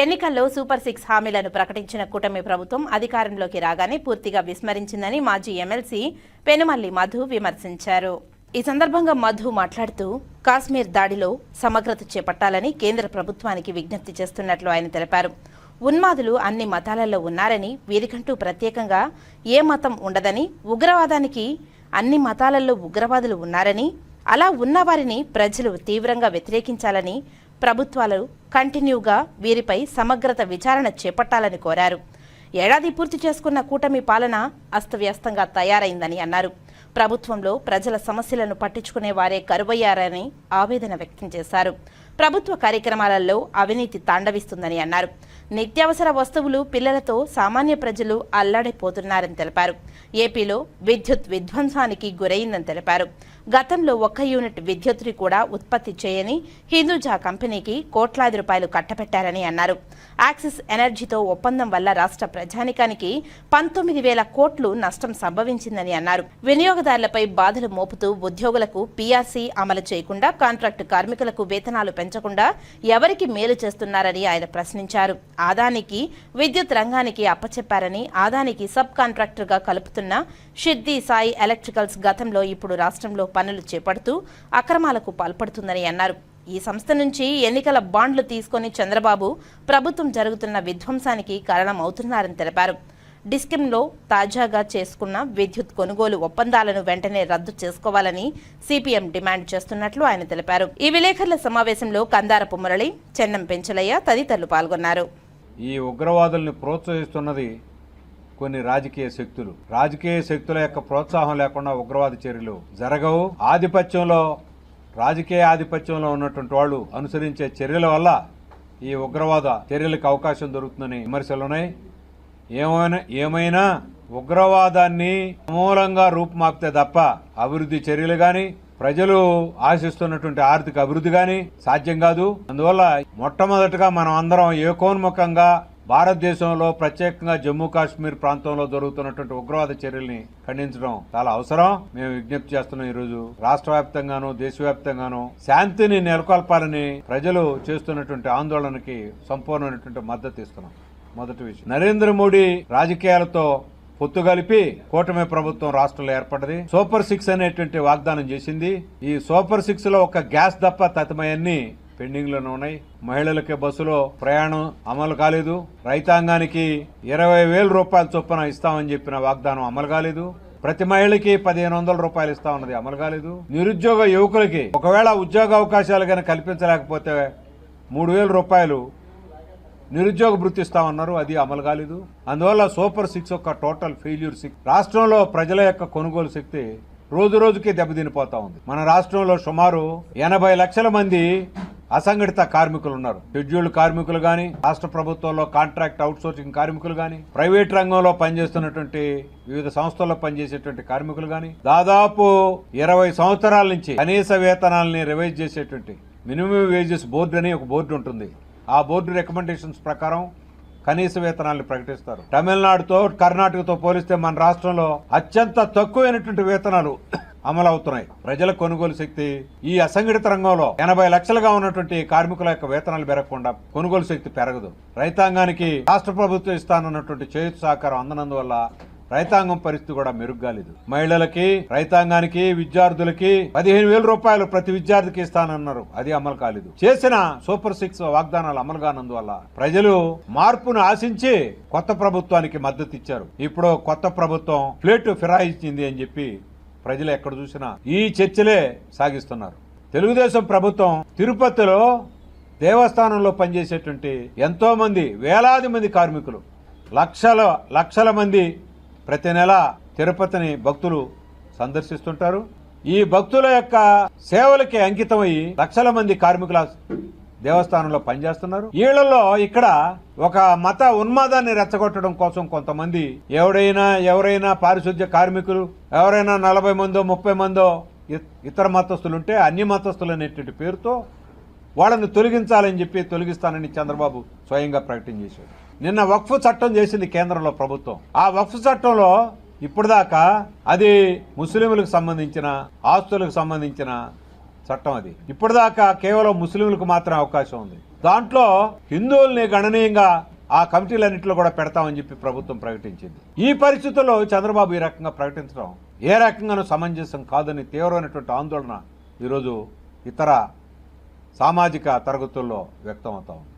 ఎన్నికల్లో super six హామీలను ప్రకటించిన కూటమి ప్రభుత్వం అధికారంలోకి రాగానే పూర్తిగా విస్మరించిందని మాజీ ఎమ్మెల్సీ పెనుమల్లి మధు విమర్శించారు. ఈ సందర్భంగా మధు మాట్లాడుతూ కాశ్మీర్ దాడిలో సమగ్రత చేపట్టాలని కేంద్ర ప్రభుత్వానికి విజ్ఞప్తి చేస్తున్నట్లు ఆయన తెలిపారు. ఉన్మాదులు అన్ని మతాలలో ఉన్నారని వీరికంటూ ప్రత్యేకంగా ఏ మతం ఉండదని ఉగ్రవాదానికి అన్ని మతాలలో ఉగ్రవాదులు ఉన్నారని అలా ఉన్నవారిని ప్రజలు తీవ్రంగా వ్యతిరేకించాలని ప్రభుత్వాలు కంటిన్యూగా వీరిపై సమగ్రత విచారణ చేపట్టాలని కోరారు. ఏడాది పూర్తి చేసుకున్న కూటమి పాలన అస్తవ్యస్తంగా తయారైందని అన్నారు. ప్రభుత్వంలో ప్రజల సమస్యలను పట్టించుకునే వారే కరువయ్యారని ఆవేదన వ్యక్తం చేశారు. ప్రభుత్వ కార్యక్రమాలలో అవినీతి తాండవిస్తుందని అన్నారు. నిత్యావసర వస్తువులు పిల్లలతో సామాన్య ప్రజలు అల్లాడిపోతున్నారని తెలిపారు. ఏపీలో విద్యుత్ విధ్వంసానికి గురైందని తెలిపారు. గతంలో ఒక్క యూనిట్ విద్యుత్ని కూడా ఉత్పత్తి చేయని హిందూజా కంపెనీకి కోట్లాది రూపాయలు కట్టబెట్టారని అన్నారు. యాక్సిస్ ఎనర్జీతో ఒప్పందం వల్ల రాష్ట్ర ప్రజానికానికి పంతొమ్మిది వేల కోట్లు నష్టం సంభవించిందని అన్నారు. వినియోగదారులపై బాధలు మోపుతూ ఉద్యోగులకు పీఆర్సీ అమలు చేయకుండా కాంట్రాక్టు కార్మికులకు వేతనాలు పెంచకుండా ఎవరికి మేలు చేస్తున్నారని ఆయన ప్రశ్నించారు. ఆదానికి విద్యుత్ రంగానికి అప్పచెప్పారని ఆదానికి సబ్ కాంట్రాక్టర్గా కలుపుతున్న షిద్ది సాయి ఎలక్ట్రికల్స్ గతంలో ఇప్పుడు రాష్ట్రంలో పనులు చేపడుతూ అక్రమాలకు పాల్పడుతుందని అన్నారు. ఈ సంస్థ నుంచి ఎన్నికల బాండ్లు తీసుకొని చంద్రబాబు ప్రభుత్వం జరుగుతున్న విధ్వంసానికి కారణమవుతున్నారని తెలిపారు. డిస్కిమ్లో తాజాగా చేసుకున్న విద్యుత్ కొనుగోలు ఒప్పందాలను వెంటనే రద్దు చేసుకోవాలని సిపిఎం డిమాండ్ చేస్తున్నట్లు ఆయన తెలిపారు. ఈ విలేకరుల సమావేశంలో కందారపు మురళి చెన్నం పెంచలయ్య తదితరులు పాల్గొన్నారు. ఈ ఉగ్రవాదుల్ని ప్రోత్సహిస్తున్నది కొన్ని రాజకీయ శక్తులు. రాజకీయ శక్తుల యొక్క ప్రోత్సాహం లేకుండా ఉగ్రవాద చర్యలు జరగవు. ఆధిపత్యంలో రాజకీయ ఆధిపత్యంలో ఉన్నటువంటి వాళ్ళు అనుసరించే చర్యల వల్ల ఈ ఉగ్రవాద చర్యలకు అవకాశం దొరుకుతుందని విమర్శలున్నాయి. ఏమైనా ఏమైనా ఉగ్రవాదాన్ని సమూలంగా రూపుమాపితే తప్ప అభివృద్ధి చర్యలు గాని ప్రజలు ఆశిస్తున్నటువంటి ఆర్థిక అభివృద్ధి గాని సాధ్యం కాదు. అందువల్ల మొట్టమొదటగా మనం అందరం ఏకోన్ముఖంగా భారతదేశంలో ప్రత్యేకంగా జమ్మూ కాశ్మీర్ ప్రాంతంలో జరుగుతున్నటువంటి ఉగ్రవాద చర్యల్ని ఖండించడం చాలా అవసరం. మేము విజ్ఞప్తి చేస్తున్నాం ఈ రోజు రాష్ట్ర వ్యాప్తంగాను దేశవ్యాప్తంగాను శాంతిని నెలకొల్పాలని ప్రజలు చేస్తున్నటువంటి ఆందోళనకి సంపూర్ణమైనటువంటి మద్దతు ఇస్తున్నాం. మొదటి విషయం. నరేంద్ర మోడీ రాజకీయాలతో పొత్తు కలిపి కూటమి ప్రభుత్వం రాష్ట్రంలో ఏర్పడ్డది. సూపర్ సిక్స్ అనేటువంటి వాగ్దానం చేసింది. ఈ సూపర్ సిక్స్లో ఒక గ్యాస్ తప్ప తతమయన్ని పెండింగ్లోనే ఉన్నాయి. మహిళలకి బస్సులో ప్రయాణం అమలు కాలేదు. రైతాంగానికి ఇరవై వేల రూపాయల చొప్పున ఇస్తామని చెప్పిన వాగ్దానం అమలు కాలేదు. ప్రతి మహిళకి పదిహేను వందల రూపాయలు ఇస్తా ఉన్నది అమలు కాలేదు. నిరుద్యోగ యువకులకి ఒకవేళ ఉద్యోగ అవకాశాలు కనుక కల్పించలేకపోతే మూడు వేల రూపాయలు నిరుద్యోగ భృతి ఇస్తామన్నారు అది అమలు కాలేదు. అందువల్ల సూపర్ సిక్స్ యొక్క టోటల్ ఫెయిల్యూర్ సిక్స్ రాష్ట్రంలో ప్రజల యొక్క కొనుగోలు శక్తి రోజు రోజుకి దెబ్బతినిపోతా ఉంది. మన రాష్ట్రంలో సుమారు ఎనభై లక్షల మంది అసంఘటిత కార్మికులు ఉన్నారు షెడ్యూల్డ్ కార్మికులు గాని రాష్ట్ర ప్రభుత్వంలో కాంట్రాక్ట్ అవుట్సోర్సింగ్ కార్మికులు గాని ప్రైవేట్ రంగంలో పనిచేస్తున్నటువంటి వివిధ సంస్థల్లో పనిచేసేటువంటి కార్మికులు గాని దాదాపు ఇరవై సంవత్సరాల నుంచి కనీస వేతనాలని రివైజ్ చేసేటువంటి మినిమం వేజెస్ బోర్డు అని ఒక బోర్డు ఉంటుంది. ఆ బోర్డు రికమెండేషన్స్ ప్రకారం కనీస వేతనాలను ప్రకటిస్తారు. తమిళనాడుతో కర్ణాటకతో పోలిస్తే మన రాష్ట్రంలో అత్యంత తక్కువైనటువంటి వేతనాలు అమలవుతున్నాయి. ప్రజల కొనుగోలు శక్తి ఈ అసంఘటిత రంగంలో ఎనభై లక్షలుగా ఉన్నటువంటి కార్మికుల యొక్క వేతనాలు పెరగకుండా కొనుగోలు శక్తి పెరగదు. రైతాంగానికి రాష్ట్ర ప్రభుత్వం ఇస్తానన్నటువంటి చేతి సహకారం అందనందువల్ల రైతాంగం పరిస్థితి కూడా మెరుగ్గాలేదు. మహిళలకి రైతాంగానికి విద్యార్థులకి పదిహేను వేల రూపాయలు ప్రతి విద్యార్థికి ఇస్తానన్నారు. అది అమలు కాలేదు. చేసిన సూపర్ సిక్స్ వాగ్దానాలు అమలు కానందువల్ల ప్రజలు మార్పును ఆశించి కొత్త ప్రభుత్వానికి మద్దతు ఇచ్చారు. ఇప్పుడు కొత్త ప్రభుత్వం ప్లేట్ ఫిరాయించింది అని చెప్పి ప్రజలు ఎక్కడ చూసినా ఈ చర్చలే సాగిస్తున్నారు. తెలుగుదేశం ప్రభుత్వం తిరుపతిలో దేవస్థానంలో పనిచేసేటువంటి ఎంతో మంది వేలాది మంది కార్మికులు లక్షల లక్షల మంది ప్రతి నెల తిరుపతిని భక్తులు సందర్శిస్తుంటారు. ఈ భక్తుల యొక్క సేవలకి అంకితమై లక్షల మంది కార్మికుల దేవస్థానంలో పనిచేస్తున్నారు. వీళ్ళల్లో ఇక్కడ ఒక మత ఉన్మాదాన్ని రెచ్చగొట్టడం కోసం కొంతమంది ఎవడైనా ఎవరైనా పారిశుద్ధ్య కార్మికులు ఎవరైనా నలభై మందో ముప్పై మందో ఇ- ఇతర మతస్థులుంటే అన్ని మతస్థులు అనేటువంటి పేరుతో వాళ్ళని తొలగించాలని చెప్పి తొలగిస్తానని చంద్రబాబు స్వయంగా ప్రకటన చేశాడు. నిన్న వక్ఫ్ చట్టం చేసింది కేంద్రంలో ప్రభుత్వం. ఆ వక్ఫ్ చట్టంలో ఇప్పటిదాకా అది ముస్లింలకు సంబంధించిన ఆస్తులకు సంబంధించిన చట్టం అది. ఇప్పటిదాకా కేవలం ముస్లింలకు మాత్రమే అవకాశం ఉంది. దాంట్లో హిందువుల్ని గణనీయంగా ఆ కమిటీలన్నింటిలో కూడా పెడతామని చెప్పి ప్రభుత్వం ప్రకటించింది. ఈ పరిస్థితుల్లో చంద్రబాబు ఈ రకంగా ప్రకటించడం ఏ రకంగానూ సమంజసం కాదని తీవ్రమైనటువంటి ఆందోళన ఈరోజు ఇతర సామాజిక తరగతుల్లో వ్యక్తమవుతా ఉంది.